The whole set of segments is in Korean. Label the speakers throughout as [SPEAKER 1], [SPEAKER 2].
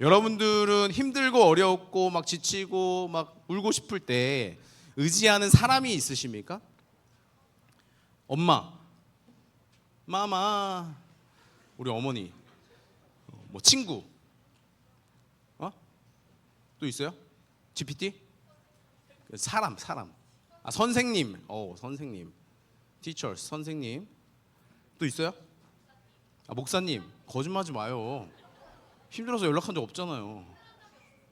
[SPEAKER 1] 여러분들은 힘들고 어렵고 막 지치고 막 울고 싶을 때 의지하는 사람이 있으십니까? 엄마, 마마, 우리 어머니, 어, 뭐 친구, 어? 또 있어요? GPT? 사람, 사람. 아 선생님, 어 선생님, teachers, 선생님. 또 있어요? 아 목사님, 거짓말하지 마요. 힘들어서 연락한 적 없잖아요.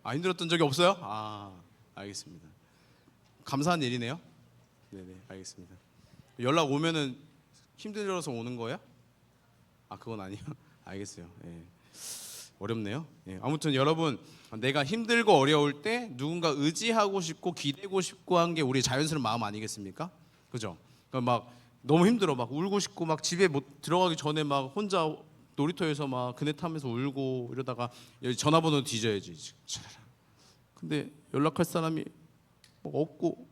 [SPEAKER 1] 아 힘들었던 적이 없어요? 아 알겠습니다. 감사한 일이네요. 네네 알겠습니다. 연락 오면은 힘들어서 오는 거예요? 아 그건 아니요. 알겠어요. 예. 어렵네요. 예. 아무튼 여러분 내가 힘들고 어려울 때 누군가 의지하고 싶고 기대고 싶고 한 게 우리 자연스러운 마음 아니겠습니까? 그죠? 그러니까 막 너무 힘들어 막 울고 싶고 막 집에 못 들어가기 전에 막 혼자 놀이터에서 막 그네 타면서 울고 이러다가 전화번호 뒤져야지. 근데 연락할 사람이 뭐 없고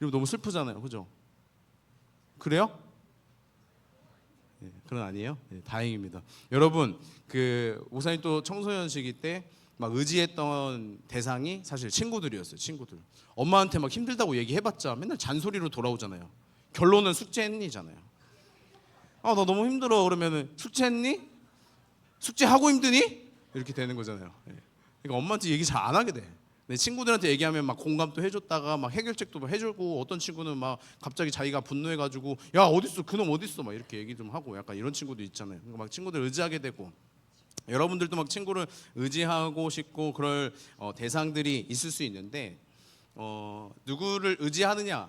[SPEAKER 1] 이러면 너무 슬프잖아요. 그죠? 그래요? 예, 그건 아니에요. 예, 다행입니다. 여러분 그 목사님 또 청소년 시기 때 막 의지했던 대상이 사실 친구들이었어요. 친구들. 엄마한테 막 힘들다고 얘기해봤자 맨날 잔소리로 돌아오잖아요. 결론은 숙제했니잖아요. 아나 너무 힘들어 그러면은 숙제했니? 숙제하고 힘드니? 이렇게 되는 거잖아요. 예. 그러니까 엄마한테 얘기 잘 안 하게 돼. 내 친구들한테 얘기하면 막 공감도 해줬다가 막 해결책도 막 해주고 어떤 친구는 막 갑자기 자기가 분노해가지고 야 어딨어 그놈 어딨어 막 이렇게 얘기 좀 하고 약간 이런 친구도 있잖아요. 그러니까 막 친구들 의지하게 되고 여러분들도 막 친구를 의지하고 싶고 그럴 어, 대상들이 있을 수 있는데 어, 누구를 의지하느냐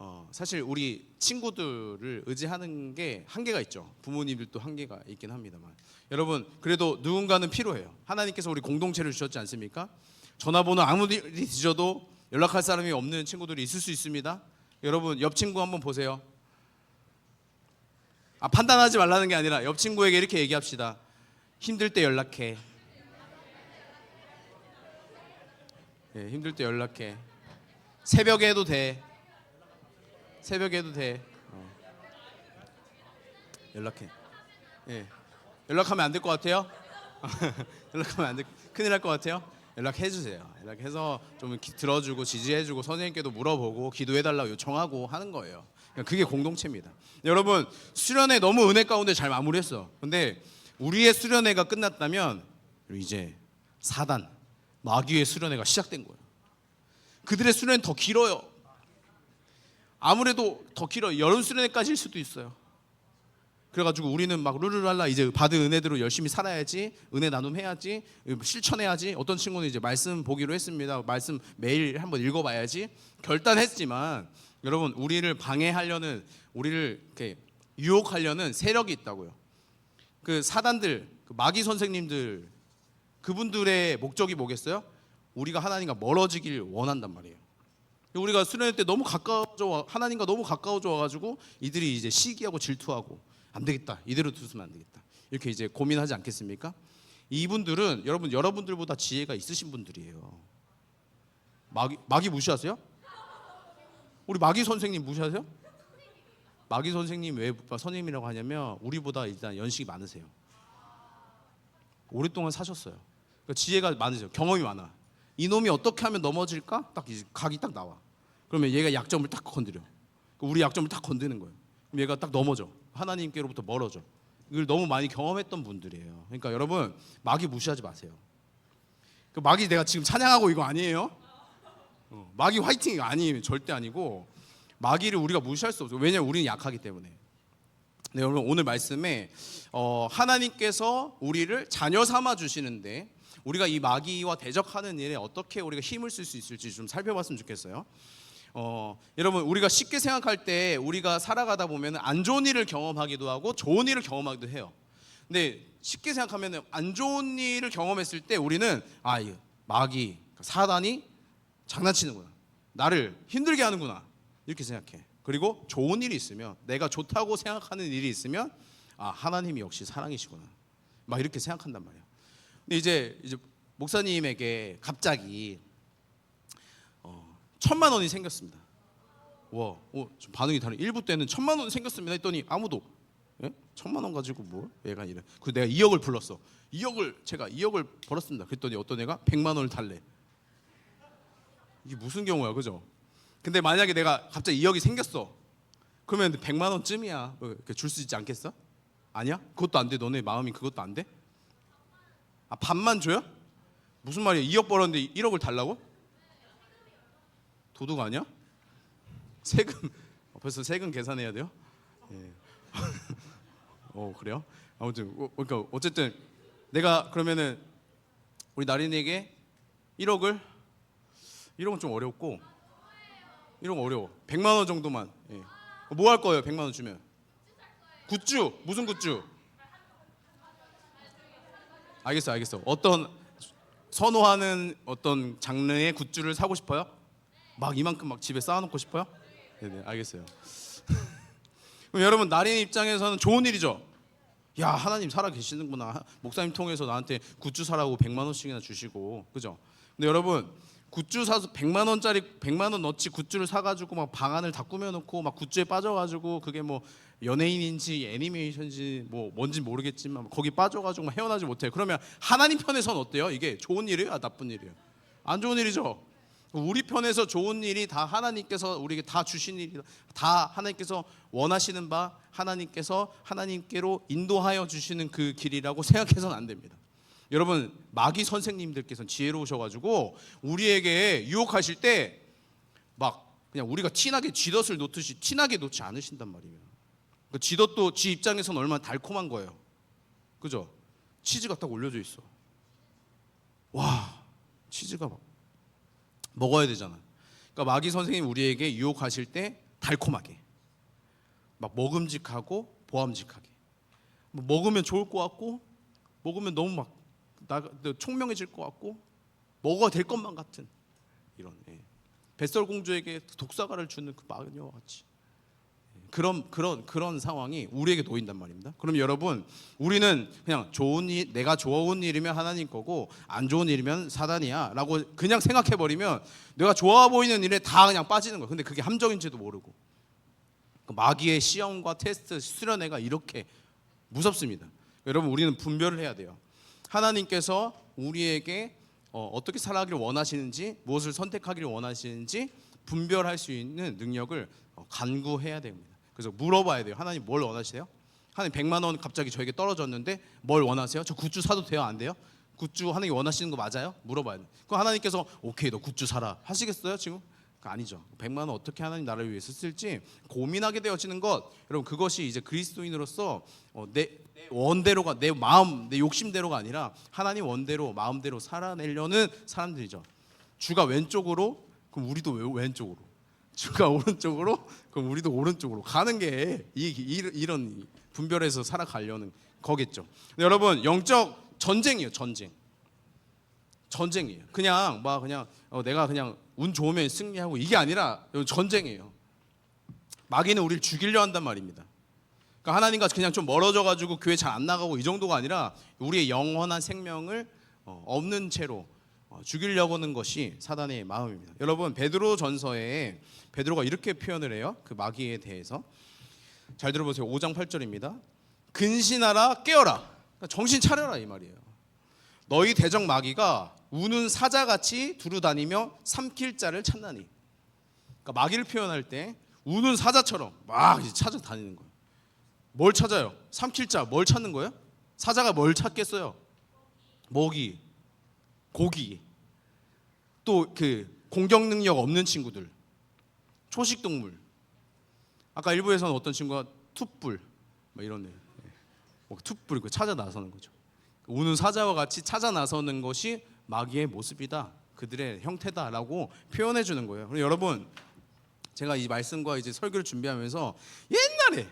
[SPEAKER 1] 어, 사실 우리 친구들을 의지하는 게 한계가 있죠. 부모님들도 한계가 있긴 합니다만. 여러분, 그래도 누군가는 필요해요. 하나님께서 우리 공동체를 주셨지 않습니까? 전화번호 아무리 뒤져도 연락할 사람이 없는 친구들이 있을 수 있습니다. 여러분, 옆 친구 한번 보세요. 아, 판단하지 말라는 게 아니라 옆 친구에게 이렇게 얘기합시다. 힘들 때 연락해. 예, 힘들 때 연락해. 새벽에 해도 돼. 새벽에 해도 돼. 어. 연락해. 예. 연락하면 안 될 것 같아요? 연락하면 안 될, 큰일 날 것 같아요? 연락해 주세요. 연락해서 좀 기- 들어주고 지지해 주고 선생님께도 물어보고 기도해 달라고 요청하고 하는 거예요. 그러니까 그게 공동체입니다. 여러분 수련회 너무 은혜 가운데 잘 마무리했어. 근데 우리의 수련회가 끝났다면 이제 사단 마귀의 수련회가 시작된 거예요. 그들의 수련은 더 길어요. 아무래도 더 길어. 여름 수련회까지일 수도 있어요. 그래가지고 우리는 막 룰루랄라 이제 받은 은혜대로 열심히 살아야지 은혜 나눔해야지 실천해야지. 어떤 친구는 이제 말씀 보기로 했습니다. 말씀 매일 한번 읽어봐야지. 결단했지만 여러분 우리를 방해하려는 우리를 이렇게 유혹하려는 세력이 있다고요. 그 사단들 그 마귀 선생님들 그분들의 목적이 뭐겠어요? 우리가 하나님과 멀어지길 원한단 말이에요 우리가 수련회 때 너무 가까워져 와- 하나님과 너무 가까워져 와가지고 이들이 이제 시기하고 질투하고 안 되겠다 이대로 두면 안 되겠다 이렇게 이제 고민하지 않겠습니까? 이분들은 여러분 여러분들보다 지혜가 있으신 분들이에요. 마귀 마귀 무시하세요? 우리 마귀 선생님 무시하세요? 마귀 선생님 왜 선생님이라고 하냐면 우리보다 일단 연식이 많으세요. 오랫동안 사셨어요. 그러니까 지혜가 많으세요. 경험이 많아. 이놈이 어떻게 하면 넘어질까? 딱 이제 각이 딱 나와. 그러면 얘가 약점을 딱 건드려. 그 우리 약점을 딱 건드는 거예요. 그럼 얘가 딱 넘어져. 하나님께로부터 멀어져. 이걸 너무 많이 경험했던 분들이에요. 그러니까 여러분 마귀 무시하지 마세요. 그 마귀 내가 지금 찬양하고 이거 아니에요? 어, 마귀 화이팅 이거 아니에요. 절대 아니고 마귀를 우리가 무시할 수 없어요. 왜냐면 우리는 약하기 때문에. 네, 여러분 오늘 말씀에 어, 하나님께서 우리를 자녀 삼아 주시는데 우리가 이 마귀와 대적하는 일에 어떻게 우리가 힘을 쓸 수 있을지 좀 살펴봤으면 좋겠어요. 어, 여러분 우리가 쉽게 생각할 때 우리가 살아가다 보면 안 좋은 일을 경험하기도 하고 좋은 일을 경험하기도 해요. 근데 쉽게 생각하면 안 좋은 일을 경험했을 때 우리는 아, 이 마귀, 사단이 장난치는구나. 나를 힘들게 하는구나. 이렇게 생각해. 그리고 좋은 일이 있으면 내가 좋다고 생각하는 일이 있으면 아, 하나님이 역시 사랑이시구나. 막 이렇게 생각한단 말이야. 근데 이제 이제 목사님에게 갑자기 어, 천만 원이 생겼습니다. 와, 어, 좀 반응이 다른. 일부 때는 천만 원 생겼습니다 했더니 아무도 예? 천만 원 가지고 뭐 얘가 이래. 그 내가 2억을 불렀어. 2억을 제가 2억을 벌었습니다. 그랬더니 어떤 애가 100만 원을 달래. 이게 무슨 경우야, 그죠? 근데 만약에 내가 갑자기 2억이 생겼어. 그러면 100만 원쯤이야. 줄 수 있지 않겠어? 아니야? 그것도 안 돼. 너네 마음이 그것도 안 돼? 아 반만 줘요? 무슨 말이야? 2억 벌었는데 1억을 달라고? 도둑 아니야? 세금 어, 벌써 세금 계산해야 돼요? 예. 어 그래요? 아무튼 어, 그러니까 어쨌든 내가 그러면은 우리 나린에게 1억을 1억은 좀 어렵고 1억 어려워. 100만 원 정도만. 예. 뭐 할 거예요? 100만 원 주면? 굿즈 무슨 굿즈? 알겠어, 알겠어. 어떤 선호하는 어떤 장르의 굿즈를 사고 싶어요? 막 이만큼 막 집에 쌓아놓고 싶어요? 네네, 알겠어요. 그럼 여러분 나린 입장에서는 좋은 일이죠. 야 하나님 살아 계시는구나. 목사님 통해서 나한테 굿즈 사라고 100만 원씩이나 주시고, 그죠? 근데 여러분 굿즈 사서 100만 원짜리 100만 원 넣지 굿즈를 사가지고 막 방안을 다 꾸며놓고 막 굿즈에 빠져가지고 그게 뭐 연예인인지 애니메이션인지 뭐 뭔지 모르겠지만 거기 빠져가지고 막 헤어나지 못해. 그러면 하나님 편에선 어때요? 이게 좋은 일이에요? 아, 나쁜 일이에요? 안 좋은 일이죠. 우리 편에서 좋은 일이 다 하나님께서 우리에게 다 주신 일이다. 다 하나님께서 원하시는 바 하나님께서 하나님께로 인도하여 주시는 그 길이라고 생각해서는 안 됩니다. 여러분 마귀 선생님들께서 지혜로우셔가지고 우리에게 유혹하실 때 막 그냥 우리가 티나게 쥐덫을 놓듯이 티나게 놓지 않으신단 말이에요. 그 쥐덫도 쥐 입장에서는 얼마나 달콤한 거예요. 그죠? 치즈가 딱 올려져 있어. 와 치즈가 막 먹어야 되잖아. 그러니까 마귀 선생님 우리에게 유혹하실 때 달콤하게, 막 먹음직하고 보암직하게. 뭐 먹으면 좋을 것 같고, 먹으면 너무 막 나, 총명해질 것 같고, 먹어야 될 것만 같은 이런. 예. 뱃설공주에게 독사가를 주는 그 마녀와 같이. 예. 그런 그런 그런 상황이 우리에게 놓인단 말입니다. 그럼 여러분, 우리는 그냥 좋은 일, 내가 좋은 일이면 하나님 거고 안 좋은 일이면 사단이야라고 그냥 생각해 버리면 내가 좋아 보이는 일에 다 그냥 빠지는 거야. 근데 그게 함정인지도 모르고. 그 마귀의 시험과 테스트 수련회가 이렇게 무섭습니다. 여러분 우리는 분별을 해야 돼요. 하나님께서 우리에게 어, 어떻게 살아가기를 원하시는지 무엇을 선택하기를 원하시는지 분별할 수 있는 능력을 어, 간구해야 됩니다. 그래서 물어봐야 돼요. 하나님 뭘 원하세요? 하나님 100만 원 갑자기 저에게 떨어졌는데 뭘 원하세요? 저 굿즈 사도 돼요? 안 돼요? 굿즈 하나님 원하시는 거 맞아요? 물어봐야 돼요. 그럼 하나님께서 오케이 너 굿즈 사라 하시겠어요 지금? 아니죠. 100만 원 어떻게 하나님 나라를 위해서 쓸지 고민하게 되어지는 것 여러분 그것이 이제 그리스도인으로서 어, 내, 내 원대로가 내 마음 내 욕심대로가 아니라 하나님 원대로 마음대로 살아내려는 사람들이죠. 주가 왼쪽으로 그럼 우리도 왜- 왼쪽으로 주가 오른쪽으로 그럼 우리도 오른쪽으로 가는 게 이, 이, 이 런 분별해서 살아가려는 거겠죠. 여러분 영적 전쟁이에요 전쟁. 전쟁이에요. 그냥 막 그냥 어, 내가 그냥 운 좋으면 승리하고 이게 아니라 전쟁이에요. 마귀는 우리를 죽이려 한단 말입니다. 그러니까 하나님과 그냥 좀 멀어져 가지고 교회 잘 안 나가고 이 정도가 아니라 우리의 영원한 생명을 어, 없는 채로 어, 죽이려고 하는 것이 사단의 마음입니다. 여러분 베드로 전서에 베드로가 이렇게 표현을 해요. 그 마귀에 대해서 잘 들어보세요. 5장 8절입니다. 근신하라 깨어라. 그러니까 정신 차려라 이 말이에요. 너희 대적 마귀가 우는 사자같이 두루 다니며 삼킬 자를 찾나니. 그러니까 마귀를 표현할 때 우는 사자처럼 막 찾아다니는 거예요. 뭘 찾아요? 삼킬 자 뭘 찾는 거예요? 사자가 뭘 찾겠어요? 먹이, 고기, 또 그 공격 능력 없는 친구들, 초식 동물. 아까 일부에서는 어떤 친구가 툭불, 막 이런 애, 뭐 툭불 그 찾아 나서는 거죠. 우는 사자와 같이 찾아 나서는 것이 마귀의 모습이다. 그들의 형태다라고 표현해 주는 거예요. 그럼 여러분 제가 이 말씀과 이제 설교를 준비하면서 옛날에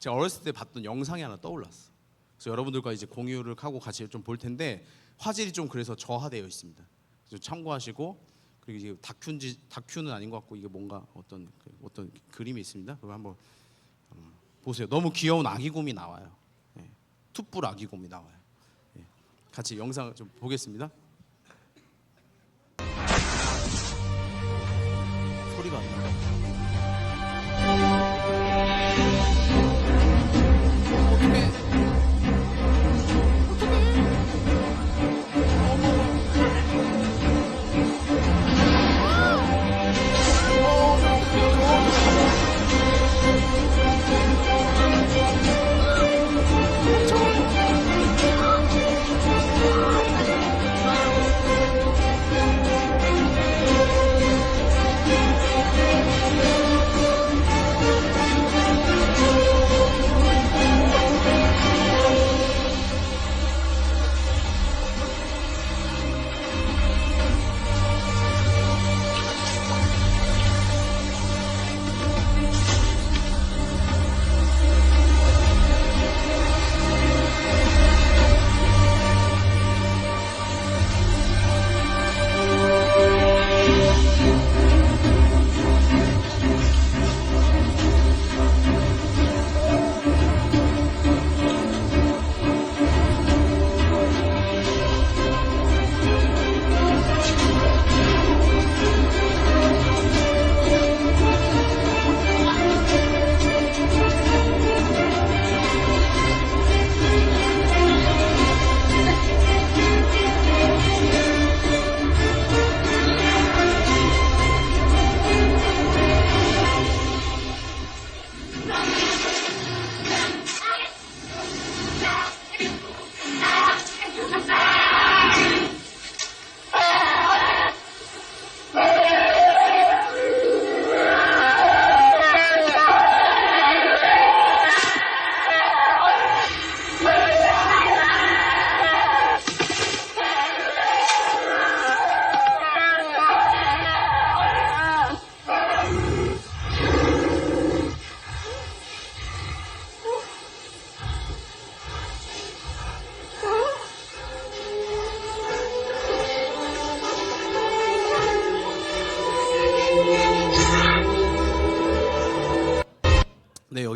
[SPEAKER 1] 제가 어렸을 때 봤던 영상이 하나 떠올랐어. 그래서 여러분들과 이제 공유를 하고 같이 좀 볼 텐데 화질이 좀 그래서 저하되어 있습니다. 그래서 참고하시고 그리고 이제 다큐인지 다큐는 아닌 것 같고 이게 뭔가 어떤 그 어떤 그림이 있습니다. 그거 한번 음, 보세요. 너무 귀여운 아기곰이 나와요. 예. 툭불 아기곰이 나와요. 예. 같이 영상 좀 보겠습니다.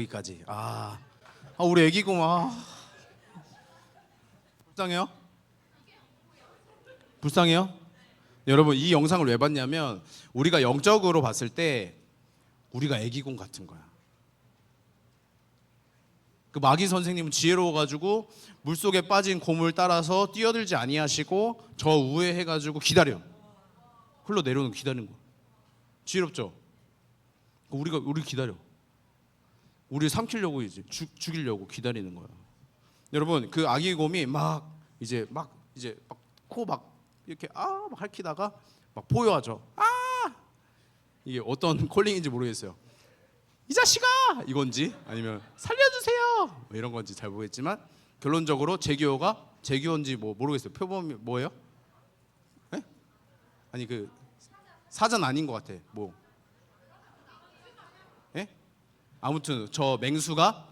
[SPEAKER 1] 네 여기까지. 아, 아 우리 애기고 막 불쌍해요? 불쌍해요? 여러분 이 영상을 왜 봤냐면 우리가 영적으로 봤을 때 우리가 애기공 같은 거야. 그 마귀 선생님은 지혜로워 가지고 물 속에 빠진 곰을 따라서 뛰어들지 아니하시고 저 우에 해 가지고 기다려. 흘러 내려오는 거 기다리는 거. 지혜롭죠? 우리가 우리 기다려. 우리 삼키려고 이제 죽, 죽이려고 기다리는 거야. 여러분 그 아기 곰이 막 이제 막 이제 막 코 막 이렇게 아막 핥히다가 막 보여하죠. 아 이게 어떤 콜링인지 모르겠어요. 이 자식아 이건지 아니면 살려주세요 뭐 이런 건지 잘 모르겠지만 결론적으로 제기어가 제기어인지 뭐 모르겠어요. 표범이 뭐예요? 예? 아니 그 사전 아닌 것 같아. 뭐? 예? 아무튼 저 맹수가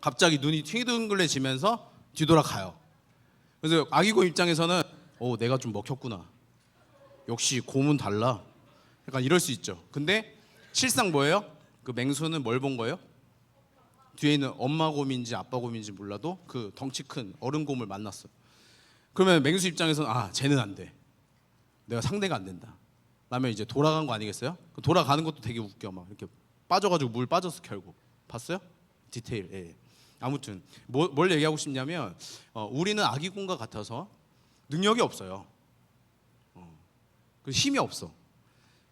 [SPEAKER 1] 갑자기 눈이 튀둥글레지면서 뒤돌아 가요. 그래서 아기곰 입장에서는 오 내가 좀 먹혔구나. 역시 곰은 달라. 약간 이럴 수 있죠. 근데 실상 뭐예요? 그 맹수는 뭘 본 거예요? 뒤에 있는 엄마 곰인지 아빠 곰인지 몰라도 그 덩치 큰 어른 곰을 만났어. 그러면 맹수 입장에서는 아 쟤는 안 돼. 내가 상대가 안 된다. 라면 이제 돌아간 거 아니겠어요? 그 돌아가는 것도 되게 웃겨 막 이렇게 빠져가지고 물 빠져서 결국 봤어요? 디테일. 예. 아무튼 뭐, 뭘 얘기하고 싶냐면 어, 우리는 아기곰과 같아서 능력이 없어요. 어, 그 힘이 없어.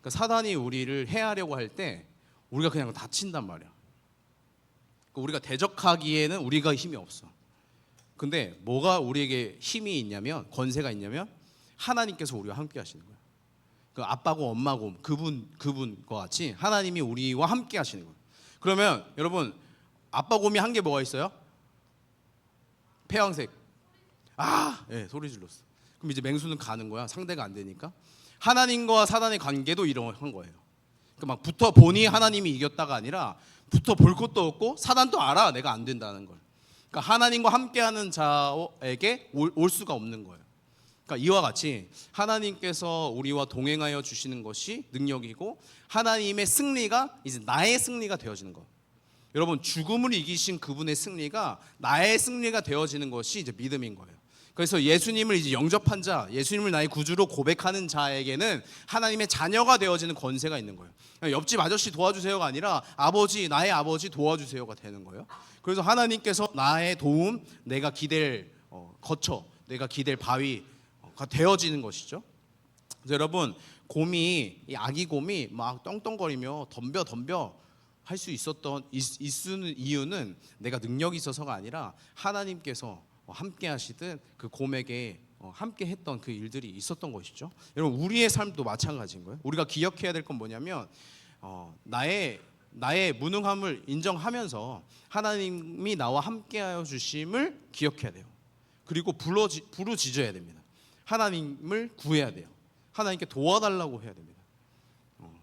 [SPEAKER 1] 그러니까 사단이 우리를 해하려고 할 때 우리가 그냥 다친단 말이야. 그러니까 우리가 대적하기에는 우리가 힘이 없어. 근데 뭐가 우리에게 힘이 있냐면 권세가 있냐면 하나님께서 우리와 함께 하시는 거야. 그 아빠고 엄마고 그분 그분과 같이 하나님이 우리와 함께 하시는 거예요. 그러면 여러분 아빠 곰이 한게 뭐가 있어요? 폐왕색. 아, 예, 네, 소리 질렀어. 그럼 이제 맹수는 가는 거야. 상대가 안 되니까. 하나님과 사단의 관계도 이러한 거예요. 그러니까 막 붙어 보니 하나님이 이겼다가 아니라 붙어 볼 것도 없고 사단도 알아 내가 안 된다는 걸. 그러니까 하나님과 함께하는 자에게 올, 올 수가 없는 거예요. 그러니까 이와 같이 하나님께서 우리와 동행하여 주시는 것이 능력이고 하나님의 승리가 이제 나의 승리가 되어지는 것. 여러분 죽음을 이기신 그분의 승리가 나의 승리가 되어지는 것이 이제 믿음인 거예요. 그래서 예수님을 이제 영접한 자, 예수님을 나의 구주로 고백하는 자에게는 하나님의 자녀가 되어지는 권세가 있는 거예요. 옆집 아저씨 도와주세요가 아니라 아버지, 나의 아버지 도와주세요가 되는 거예요. 그래서 하나님께서 나의 도움, 내가 기댈 어, 거처, 내가 기댈 바위가 되어지는 것이죠. 그래서 여러분 곰이 이 아기 곰이 막 떵떵거리며 덤벼 덤벼 할 수 있었던 있, 있는 이유는 내가 능력이 있어서가 아니라 하나님께서 함께 하시듯 그 곰에게 어, 함께 했던 그 일들이 있었던 것이죠. 여러분 우리의 삶도 마찬가지인 거예요. 우리가 기억해야 될 건 뭐냐면 어, 나의 나의 무능함을 인정하면서 하나님이 나와 함께하여 주심을 기억해야 돼요. 그리고 부르짖어야 됩니다. 하나님을 구해야 돼요. 하나님께 도와달라고 해야 됩니다. 어.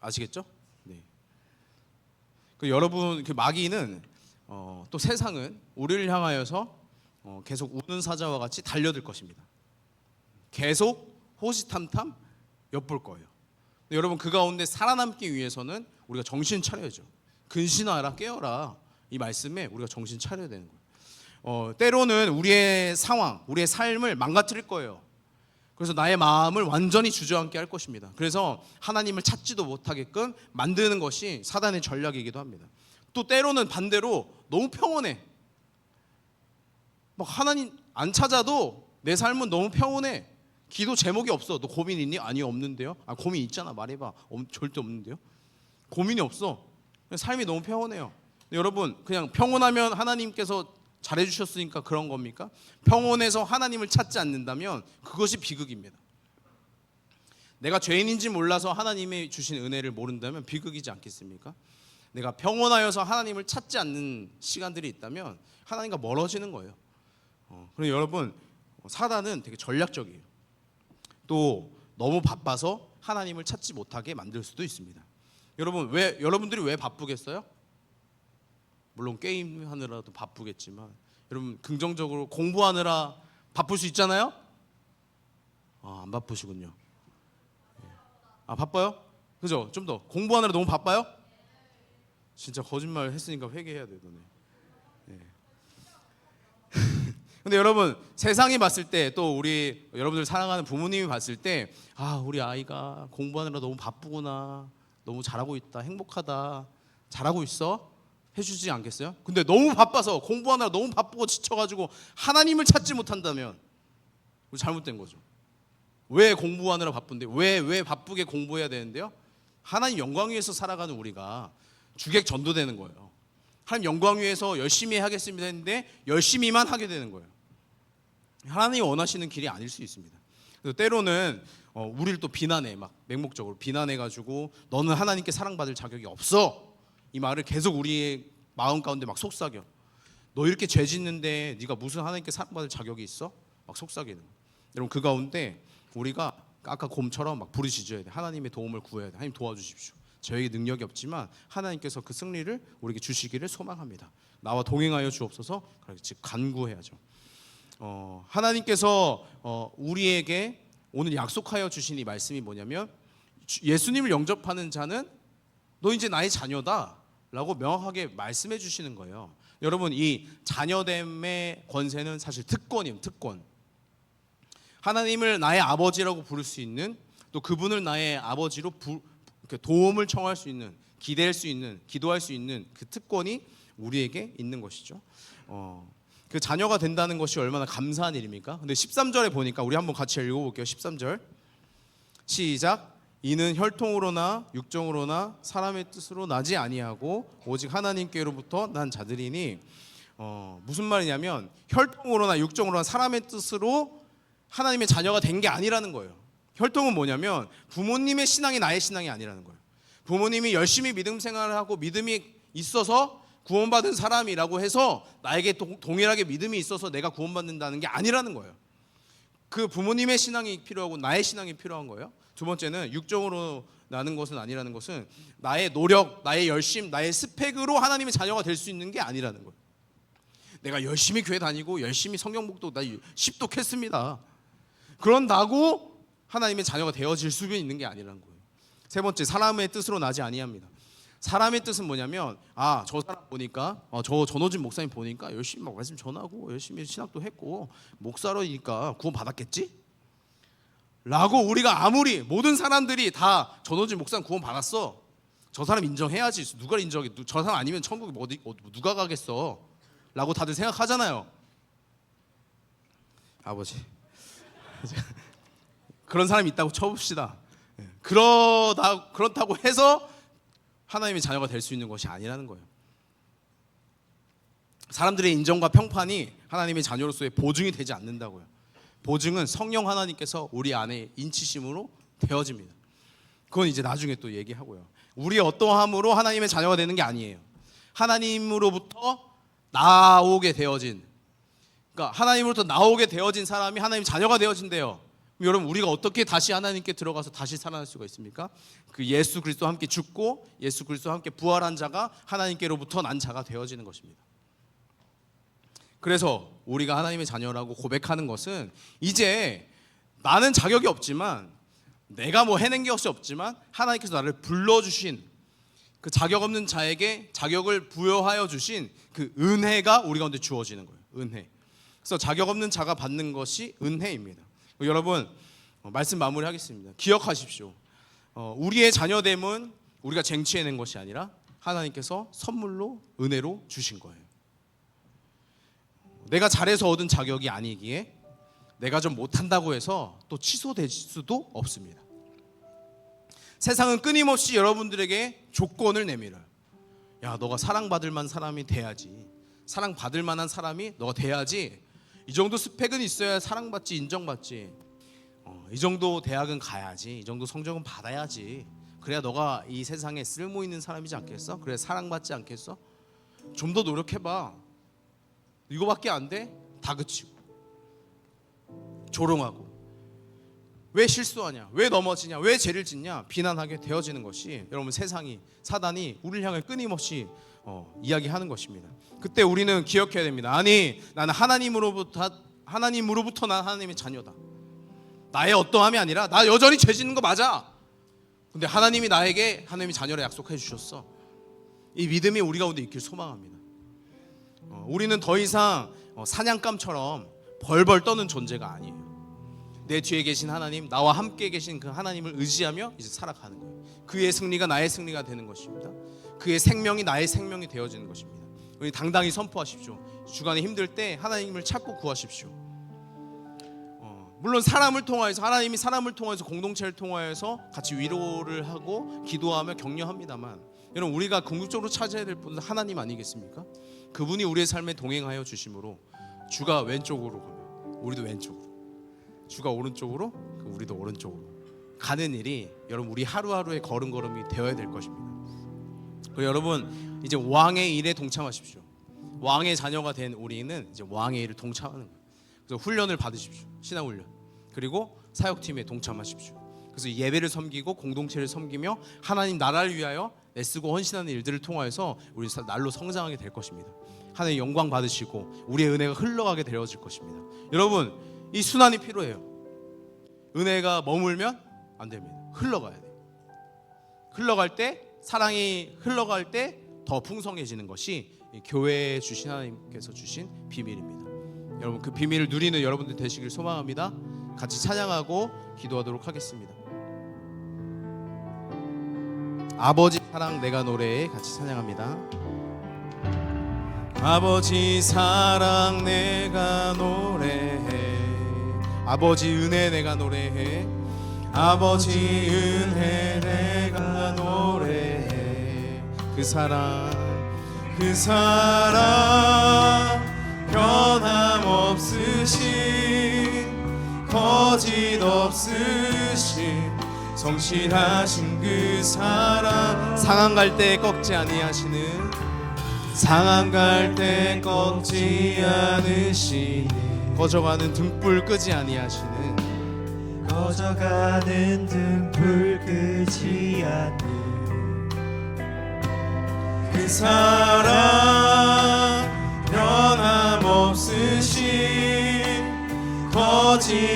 [SPEAKER 1] 아시겠죠? 네. 그 여러분 그 마귀는 어, 또 세상은 우리를 향하여서 어, 계속 우는 사자와 같이 달려들 것입니다. 계속 호시탐탐 엿볼 거예요. 여러분 그 가운데 살아남기 위해서는 우리가 정신 차려야죠. 근신하라 깨어라 이 말씀에 우리가 정신 차려야 되는 거예요. 어, 때로는 우리의 상황, 우리의 삶을 망가뜨릴 거예요. 그래서 나의 마음을 완전히 주저앉게 할 것입니다. 그래서 하나님을 찾지도 못하게끔 만드는 것이 사단의 전략이기도 합니다. 또 때로는 반대로 너무 평온해. 막 하나님 안 찾아도 내 삶은 너무 평온해. 기도 제목이 없어. 너 고민 있니? 아니 없는데요. 아 고민 있잖아. 말해봐. 절대 없는데요. 고민이 없어. 삶이 너무 평온해요. 여러분 그냥 평온하면 하나님께서 잘해주셨으니까 그런 겁니까? 평온해서 하나님을 찾지 않는다면 그것이 비극입니다. 내가 죄인인지 몰라서 하나님이 주신 은혜를 모른다면 비극이지 않겠습니까? 내가 평온하여서 하나님을 찾지 않는 시간들이 있다면 하나님과 멀어지는 거예요. 어, 그럼 여러분 사단은 되게 전략적이에요. 또 너무 바빠서 하나님을 찾지 못하게 만들 수도 있습니다. 여러분 왜 여러분들이 왜 바쁘겠어요? 물론 게임 하느라도 바쁘겠지만 여러분 긍정적으로 공부하느라 바쁠 수 있잖아요. 아, 안 바쁘시군요. 아 바빠요? 그죠? 좀 더 공부하느라 너무 바빠요? 진짜 거짓말 했으니까 회개해야 돼 너네. 예. 근데 여러분 세상이 봤을 때 또 우리 여러분들 사랑하는 부모님이 봤을 때 아 우리 아이가 공부하느라 너무 바쁘구나 너무 잘하고 있다 행복하다 잘하고 있어 해주지 않겠어요? 근데 너무 바빠서 공부하느라 너무 바쁘고 지쳐가지고 하나님을 찾지 못한다면 우리 잘못된 거죠. 왜 공부하느라 바쁜데 왜 왜 바쁘게 공부해야 되는데요? 하나님 영광 위에서 살아가는 우리가 주객 전도되는 거예요. 하나님 영광 위에서 열심히 하겠습니다 했는데 열심히만 하게 되는 거예요. 하나님이 원하시는 길이 아닐 수 있습니다. 그래서 때로는 어, 우리를 또 비난해 막 맹목적으로 비난해 가지고 너는 하나님께 사랑받을 자격이 없어 이 말을 계속 우리의 마음 가운데 막 속삭여. 너 이렇게 죄 짓는데 네가 무슨 하나님께 사랑받을 자격이 있어? 막 속삭이는. 여러분 그 가운데 우리가 아까 곰처럼 막 부르짖어야 돼. 하나님의 도움을 구해야 돼. 하나님 도와주십시오. 저에게 능력이 없지만 하나님께서 그 승리를 우리에게 주시기를 소망합니다. 나와 동행하여 주옵소서. 즉 간구해야죠. 어, 하나님께서 어, 우리에게 오늘 약속하여 주신 이 말씀이 뭐냐면 주- 예수님을 영접하는 자는 너 이제 나의 자녀다 라고 명확하게 말씀해 주시는 거예요. 여러분 이 자녀됨의 권세는 사실 특권이에요. 특권. 하나님을 나의 아버지라고 부를 수 있는 또 그분을 나의 아버지로 부, 도움을 청할 수 있는 기대할 수 있는 기도할 수 있는 그 특권이 우리에게 있는 것이죠. 어, 그 자녀가 된다는 것이 얼마나 감사한 일입니까? 근데 13절에 보니까 우리 한번 같이 읽어볼게요. 13절 시작. 이는 혈통으로나 육정으로나 사람의 뜻으로 나지 아니하고 오직 하나님께로부터 난 자들이니 어, 무슨 말이냐면 혈통으로나 육정으로나 사람의 뜻으로 하나님의 자녀가 된 게 아니라는 거예요. 혈통은 뭐냐면 부모님의 신앙이 나의 신앙이 아니라는 거예요. 부모님이 열심히 믿음 생활을 하고 믿음이 있어서 구원받은 사람이라고 해서 나에게 동, 동일하게 믿음이 있어서 내가 구원받는다는 게 아니라는 거예요. 그 부모님의 신앙이 필요하고 나의 신앙이 필요한 거예요. 두 번째는 육정으로 나는 것은 아니라는 것은 나의 노력, 나의 열심, 나의 스펙으로 하나님의 자녀가 될 수 있는 게 아니라는 거예요. 내가 열심히 교회 다니고 열심히 성경 복도 나 십독했습니다. 그런다고 하나님의 자녀가 되어질 수 있는 게 아니라는 거예요. 세 번째 사람의 뜻으로 나지 아니합니다. 사람의 뜻은 뭐냐면 아 저 사람 보니까 어, 저 전호진 목사님 보니까 열심히 막 말씀 전하고 열심히 신학도 했고 목사로니까 구원 받았겠지? 라고 우리가 아무리 모든 사람들이 다 전호진 목사님 구원 받았어. 저 사람 인정해야지. 누가 인정해? 누- 저 사람 아니면 천국에 뭐 어디 어, 누가 가겠어? 라고 다들 생각하잖아요. 아버지. 그런 사람이 있다고 쳐봅시다. 예. 그러다 그렇다고 해서 하나님의 자녀가 될 수 있는 것이 아니라는 거예요. 사람들의 인정과 평판이 하나님의 자녀로서의 보증이 되지 않는다고요. 보증은 성령 하나님께서 우리 안에 인치심으로 되어집니다. 그건 이제 나중에 또 얘기하고요. 우리 어떠함으로 하나님의 자녀가 되는 게 아니에요. 하나님으로부터 나오게 되어진 그러니까 하나님으로부터 나오게 되어진 사람이 하나님 자녀가 되어진대요. 여러분 우리가 어떻게 다시 하나님께 들어가서 다시 살아날 수가 있습니까? 그 예수 그리스도와 함께 죽고 예수 그리스도와 함께 부활한 자가 하나님께로부터 난 자가 되어지는 것입니다. 그래서 우리가 하나님의 자녀라고 고백하는 것은 이제 나는 자격이 없지만 내가 뭐 해낸 게 없이 없지만 하나님께서 나를 불러 주신 그 자격 없는 자에게 자격을 부여하여 주신 그 은혜가 우리 가운데 주어지는 거예요. 은혜. 그래서 자격 없는 자가 받는 것이 은혜입니다. 여러분 어, 말씀 마무리하겠습니다. 기억하십시오. 어, 우리의 자녀됨은 우리가 쟁취해낸 것이 아니라 하나님께서 선물로 은혜로 주신 거예요. 내가 잘해서 얻은 자격이 아니기에 내가 좀 못한다고 해서 또 취소될 수도 없습니다. 세상은 끊임없이 여러분들에게 조건을 내밀어요. 야, 너가 사랑받을 만한 사람이 돼야지. 사랑받을 만한 사람이 너가 돼야지. 이 정도 스펙은 있어야 사랑받지, 인정받지. 어, 이 정도 대학은 가야지. 이 정도 성적은 받아야지. 그래야 너가 이 세상에 쓸모 있는 사람이지 않겠어? 그래 사랑받지 않겠어? 좀 더 노력해봐. 이거밖에 안 돼? 다그치고 조롱하고 왜 실수하냐? 왜 넘어지냐? 왜 죄를 짓냐? 비난하게 되어지는 것이 여러분 세상이 사단이 우리를 향해 끊임없이 어, 이야기하는 것입니다. 그때 우리는 기억해야 됩니다. 아니 나는 하나님으로부터 하나님으로부터 난 하나님의 자녀다. 나의 어떠함이 아니라 나 여전히 죄 짓는 거 맞아. 근데 하나님이 나에게 하나님의 자녀를 약속해 주셨어. 이 믿음이 우리 가운데 있길 소망합니다. 어, 우리는 더 이상 어, 사냥감처럼 벌벌 떠는 존재가 아니에요. 내 뒤에 계신 하나님, 나와 함께 계신 그 하나님을 의지하며 이제 살아가는 거예요. 그의 승리가 나의 승리가 되는 것입니다. 그의 생명이 나의 생명이 되어지는 것입니다. 우리 당당히 선포하십시오. 주간에 힘들 때 하나님을 찾고 구하십시오. 어, 물론 사람을 통하여서 하나님이 사람을 통해서 공동체를 통하여서 같이 위로를 하고 기도하며 격려합니다만 여러분 우리가 궁극적으로 찾아야 될 분은 하나님 아니겠습니까? 그분이 우리의 삶에 동행하여 주심으로 주가 왼쪽으로 가면 우리도 왼쪽으로 주가 오른쪽으로 그 우리도 오른쪽으로 가는 일이 여러분 우리 하루하루의 걸음걸음이 되어야 될 것입니다. 그리고 여러분 이제 왕의 일에 동참하십시오. 왕의 자녀가 된 우리는 이제 왕의 일을 동참하는 거예요. 그래서 훈련을 받으십시오. 신앙 훈련. 그리고 사역팀에 동참하십시오. 그래서 예배를 섬기고 공동체를 섬기며 하나님 나라를 위하여 애쓰고 헌신하는 일들을 통하여서 우리 날로 성장하게 될 것입니다. 하나님 영광 받으시고 우리의 은혜가 흘러가게 되어질 것입니다. 여러분 이 순환이 필요해요. 은혜가 머물면 안 됩니다. 흘러가야 돼요. 흘러갈 때 사랑이 흘러갈 때 더 풍성해지는 것이 이 교회에 주신 하나님께서 주신 비밀입니다. 여러분 그 비밀을 누리는 여러분들 되시길 소망합니다. 같이 찬양하고 기도하도록 하겠습니다. 아버지 사랑 내가 노래에 같이 찬양합니다. 아버지 사랑 내가 노래해. 아버지 은혜 내가 노래해. 아버지 은혜 내가 노래해. 그 사랑 그 사랑 변함없으신 거짓 없으신 성실하신 그 사랑 상한 갈 때 꺾지 아니하시는 상한 갈 때 꺾지 않으시는 꺼져가는 등불 끄지 아니하시는
[SPEAKER 2] 꺼져가는 등불 끄지 않는.
[SPEAKER 1] 그 사랑 변함없으신 거짓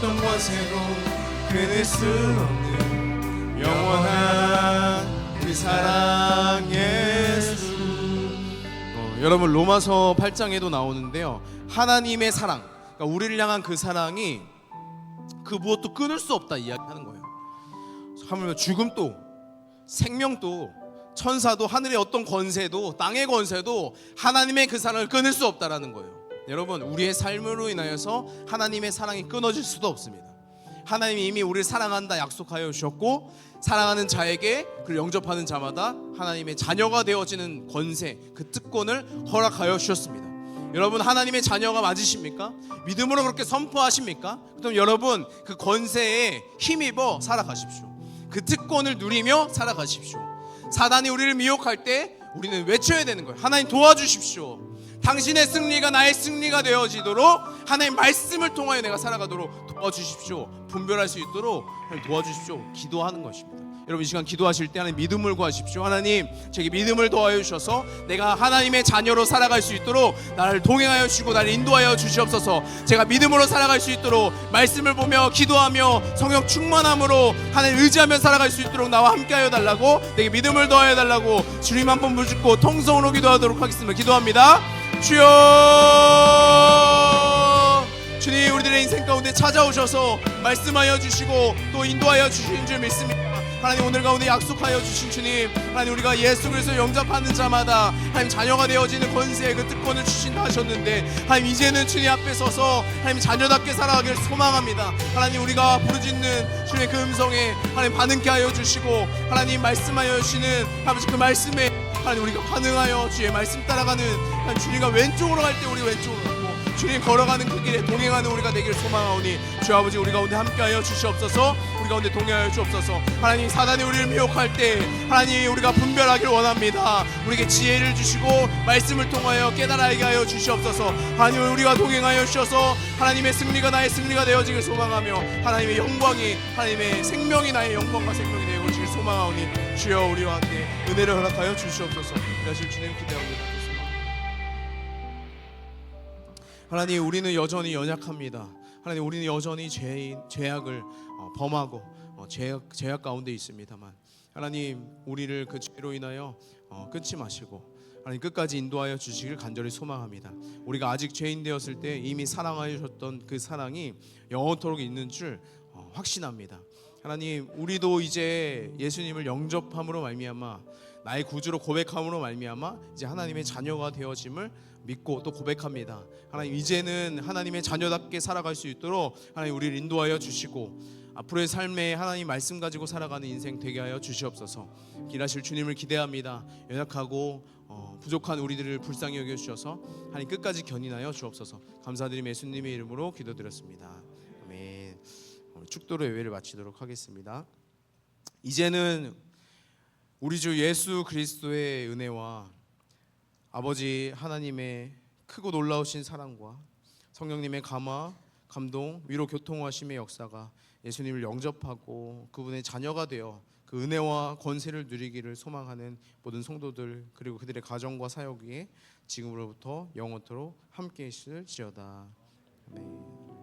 [SPEAKER 1] 어떤 권세도 끊을 수 없는 영원한 그 사랑 예수. 어, 여러분 로마서 8장에도 나오는데요. 하나님의 사랑 그러니까 우리를 향한 그 사랑이 그 무엇도 끊을 수 없다 이야기하는 거예요. 하물며 죽음도 생명도 천사도 하늘의 어떤 권세도 땅의 권세도 하나님의 그 사랑을 끊을 수 없다라는 거예요. 여러분 우리의 삶으로 인하여서 하나님의 사랑이 끊어질 수도 없습니다. 하나님이 이미 우리를 사랑한다 약속하여 주셨고 사랑하는 자에게 그를 영접하는 자마다 하나님의 자녀가 되어지는 권세 그 특권을 허락하여 주셨습니다. 여러분 하나님의 자녀가 맞으십니까? 믿음으로 그렇게 선포하십니까? 그럼 여러분 그 권세에 힘입어 살아가십시오. 그 특권을 누리며 살아가십시오. 사단이 우리를 미혹할 때 우리는 외쳐야 되는 거예요. 하나님 도와주십시오. 당신의 승리가 나의 승리가 되어지도록 하나님 말씀을 통하여 내가 살아가도록 도와주십시오. 분별할 수 있도록 도와주십시오. 기도하는 것입니다. 여러분 이 시간 기도하실 때 하나님 믿음을 구하십시오. 하나님 제게 믿음을 더하여 주셔서 내가 하나님의 자녀로 살아갈 수 있도록 나를 동행하여 주시고 나를 인도하여 주시옵소서. 제가 믿음으로 살아갈 수 있도록 말씀을 보며 기도하며 성령 충만함으로 하나님 의지하며 살아갈 수 있도록 나와 함께하여 달라고 내게 믿음을 더하여 달라고 주님 한번 부르짖고 통성으로 기도하도록 하겠습니다. 기도합니다. 주여 주님 우리들의 인생 가운데 찾아오셔서 말씀하여 주시고 또 인도하여 주시는 줄 믿습니다. 하나님 오늘 가운데 약속하여 주신 주님 하나님 우리가 예수 그리스도 영접하는 자마다 하나님 자녀가 되어지는 권세의 그 특권을 주신다 하셨는데 하나님 이제는 주님 앞에 서서 하나님 자녀답게 살아가기를 소망합니다. 하나님 우리가 부르짖는 주님의 그 음성에 하나님 반응케 하여 주시고 하나님 말씀하여 주시는 아버지 그 말씀에 하나님 우리가 반응하여 주의 말씀 따라가는 주님과 왼쪽으로 갈 때 우리 왼쪽으로 가고 주님 걸어가는 그 길에 동행하는 우리가 되기를 소망하오니 주 아버지 우리 가운데 함께하여 주시옵소서. 우리 가운데 동행하여 주옵소서. 하나님 사단이 우리를 미혹할 때 하나님 우리가 분별하길 원합니다. 우리에게 지혜를 주시고 말씀을 통하여 깨달아게 하여 주시옵소서. 하나님 우리가 동행하여 주셔서 하나님의 승리가 나의 승리가 되어지길 소망하며 하나님의 영광이 하나님의 생명이 나의 영광과 생명이 소망하오니 주여 우리와 함께 은혜를 허락하여 주시옵소서 이하실 주님 기대합니다 하나님 우리는 여전히 연약합니다. 하나님 우리는 여전히 죄인 죄악을 어, 범하고 어, 죄악 죄악 가운데 있습니다만 하나님 우리를 그 죄로 인하여 어, 끊지 마시고 하나님 끝까지 인도하여 주시길 간절히 소망합니다. 우리가 아직 죄인 되었을 때 이미 사랑하여 주셨던 그 사랑이 영원토록 있는 줄 어, 확신합니다. 하나님 우리도 이제 예수님을 영접함으로 말미암아 나의 구주로 고백함으로 말미암아 이제 하나님의 자녀가 되어짐을 믿고 또 고백합니다. 하나님 이제는 하나님의 자녀답게 살아갈 수 있도록 하나님 우리를 인도하여 주시고 앞으로의 삶에 하나님 말씀 가지고 살아가는 인생 되게 하여 주시옵소서. 길하실 주님을 기대합니다. 연약하고 어, 부족한 우리들을 불쌍히 여겨 주셔서 하나님 끝까지 견인하여 주옵소서. 감사드리며 예수님의 이름으로 기도드렸습니다. 축도로 예배를 마치도록 하겠습니다. 이제는 우리 주 예수 그리스도의 은혜와 아버지 하나님의 크고 놀라우신 사랑과 성령님의 감화, 감동, 위로 교통하심의 역사가 예수님을 영접하고 그분의 자녀가 되어 그 은혜와 권세를 누리기를 소망하는 모든 성도들 그리고 그들의 가정과 사역 위에 지금으로부터 영원토록 함께 있을지어다. 아멘.